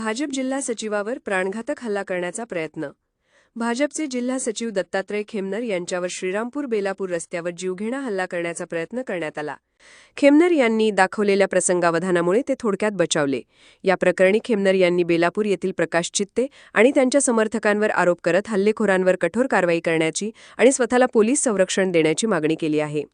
भाजप जिल्हा सचिवावर प्राणघातक हल्ला करण्याचा प्रयत्न. भाजपचे जिल्हा सचिव दत्तात्रय खेमनर यांच्यावर श्रीरामपूर बेलापूर रस्त्यावर जीवघेणा हल्ला करण्याचा प्रयत्न करण्यात आला. खेमनर यांनी दाखवलेल्या प्रसंगावधानामुळे ते थोडक्यात बचावले. या प्रकरणी खेमनर यांनी बेलापूर येथील प्रकाश चित्ते आणि त्यांच्या समर्थकांवर आरोप करत हल्लेखोरांवर कठोर कारवाई करण्याची आणि स्वतःला पोलीस संरक्षण देण्याची मागणी केली आहे.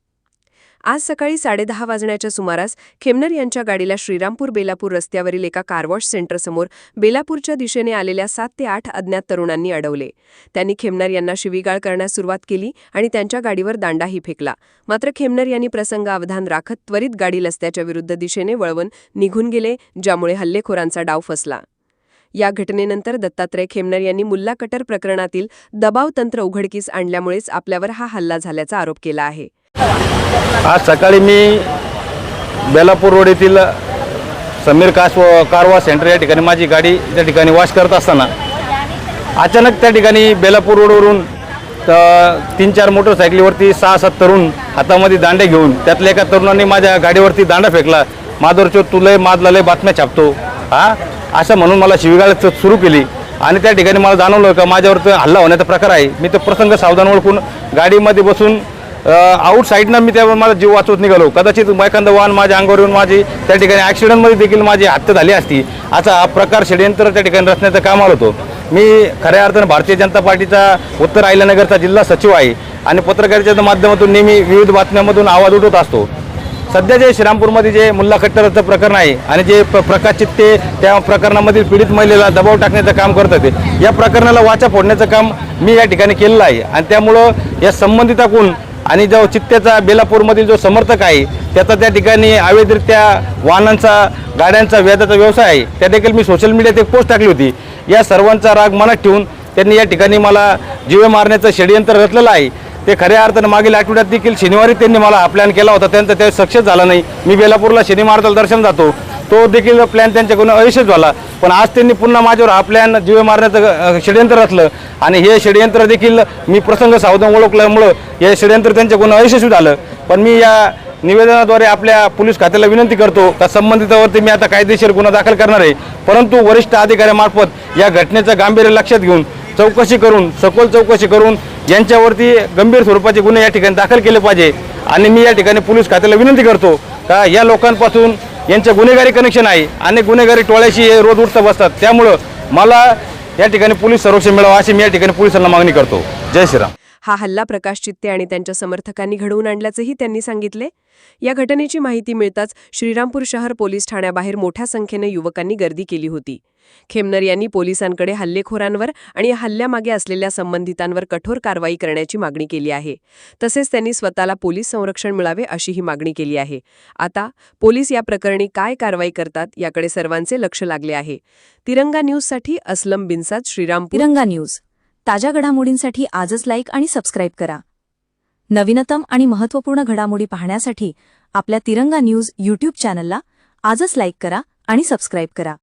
आज सकाळी साडेदहा वाजण्याच्या सुमारास खेमनर यांच्या गाडीला श्रीरामपूर बेलापूर रस्त्यावरील एका कारवॉश सेंटरसमोर बेलापूरच्या दिशेने आलेल्या सात ते आठ अज्ञात तरुणांनी अडवले. त्यांनी खेमनर यांना शिवीगाळ करण्यास सुरुवात केली आणि त्यांच्या गाडीवर दांडाही फेकला. मात्र खेमनर यांनी प्रसंग अवधान राखत त्वरित गाडी रस्त्याच्या विरुद्ध दिशेने वळवून निघून गेले ज्यामुळे हल्लेखोरांचा डाव फसला. या घटनेनंतर दत्तात्रय खेमनर यांनी मुल्ला कटर प्रकरणातील दबाव तंत्र उघडकीस आणल्यामुळेच आपल्यावर हा हल्ला झाल्याचा आरोप केला आहे. आज सकाळी मी बेलापूर रोड येथील समीर कास कारवा सेंटर या ठिकाणी माझी गाडी त्या ठिकाणी वॉश करत असताना अचानक त्या ठिकाणी बेलापूर रोडवरून तीन चार मोटरसायकलीवरती सहा सात तरुण हातामध्ये दांडे घेऊन त्यातल्या एका तरुणाने माझ्या गाडीवरती दांडा फेकला. माधवरचो तुलय मादला लय बातम्या छापतो. हा? असं म्हणून मला शिवीगाळ सुरू केली. आणि त्या ठिकाणी मला जाणवलं का माझ्यावर हल्ला होण्याचा प्रकार आहे. मी तो प्रसंग सावधान ओळखून गाडीमध्ये बसून आउट साईडनं मी त्यावर माझा जीव वाचवत निघालो. कदाचित एखादं वाहन माझ्या अंगावर येऊन माझी त्या ठिकाणी ॲक्सिडेंटमध्ये देखील माझी हत्या झाली असती. असा हा प्रकार षडयंत्र त्या ठिकाणी रचण्याचं काम आलं होतं. मी खऱ्या अर्थानं भारतीय जनता पार्टीचा उत्तर आयल्यानगरचा जिल्हा सचिव आहे. आणि पत्रकारितेच्या माध्यमातून नेहमी विविध बातम्यांमधून आवाज उठवत असतो. सध्या जे श्रीरामपूरमध्ये जे मुल्ला खट्टरचं प्रकरण आहे आणि जे प- प्रकाश चित्ते त्या प्रकरणामधील पीडित महिलेला दबाव टाकण्याचं काम करत ते, या प्रकरणाला वाचा फोडण्याचं काम मी या ठिकाणी केलेलं आहे. आणि त्यामुळं या संबंधिताकडून आणि जो चित्त्याचा बेलापूरमधील जो समर्थक आहे त्याचा त्या ठिकाणी अवैधरित्या वाहनांचा गाड्यांचा व्याजाचा व्यवसाय आहे त्या देखील मी सोशल मीडियात एक पोस्ट टाकली होती. या सर्वांचा राग मनात ठेवून त्यांनी या ठिकाणी मला जीवे मारण्याचं षडयंत्र रचलेलं आहे. ते खऱ्या अर्थानं मागील आठवड्यात देखील शनिवारी त्यांनी मला हा प्लॅन केला होता त्यांचा ते सक्सेस झाला नाही. मी बेलापूरला शनी दर्शन जातो. तो देखील प्लॅन त्यांच्याकडून अयशस्वी झाला. पण आज त्यांनी पुन्हा माझ्यावर हा प्लॅन जीवे मारण्याचं षडयंत्र रचलं. आणि हे षडयंत्र देखील मी प्रसंग सावधान ओळखल्यामुळं हे षडयंत्र त्यांच्याकडून अयशस्वी झालं. पण मी या निवेदनाद्वारे आपल्या पोलीस खात्याला विनंती करतो का संबंधितावरती मी आता कायदेशीर गुन्हा दाखल करणार आहे. परंतु वरिष्ठ अधिकाऱ्यामार्फत या घटनेचं गांभीर्य लक्षात घेऊन चौकशी करून सखोल चौकशी करून यांच्यावरती गंभीर स्वरूपाचे गुन्हे या ठिकाणी दाखल केले पाहिजे. आणि मी या ठिकाणी पोलीस खात्याला विनंती करतो का या लोकांपासून यांचं गुन्हेगारी कनेक्शन आहे. आणि गुन्हेगारी टोळ्याशी हे रोज उठतं बसतात. त्यामुळं मला या ठिकाणी पोलीस संरक्षण मिळावं अशी मी या ठिकाणी पोलिसांना मागणी करतो. जय श्रीराम. हा हल्ला प्रकाश चित्ते आणि त्यांच्या समर्थकांनी घडवून आणल्याचंही त्यांनी सांगितले. या घटनेची माहिती मिळताच श्रीरामपूर शहर पोलीस ठाण्याबाहेर मोठ्या संख्येने युवकांनी गर्दी केली होती. खेमनर यांनी पोलिसांकडे हल्लेखोरांवर आणि या हल्ल्यामागे असलेल्या संबंधितांवर कठोर कारवाई करण्याची मागणी केली आहे. तसेच त्यांनी स्वतःला पोलीस संरक्षण मिळावे अशीही मागणी केली आहे. आता पोलीस या प्रकरणी काय कारवाई करतात याकडे सर्वांचे लक्ष लागले आहे. तिरंगा न्यूजसाठी असलम बिनसाद श्रीराम तिरंगा न्यूज. ताज्या घडामोडींसाठी आजच लाईक आणि सबस्क्राईब करा. नवीनतम आणि महत्त्वपूर्ण घडामोडी पाहण्यासाठी आपल्या तिरंगा न्यूज यूट्यूब चॅनलला आजच लाईक करा आणि सबस्क्राईब करा.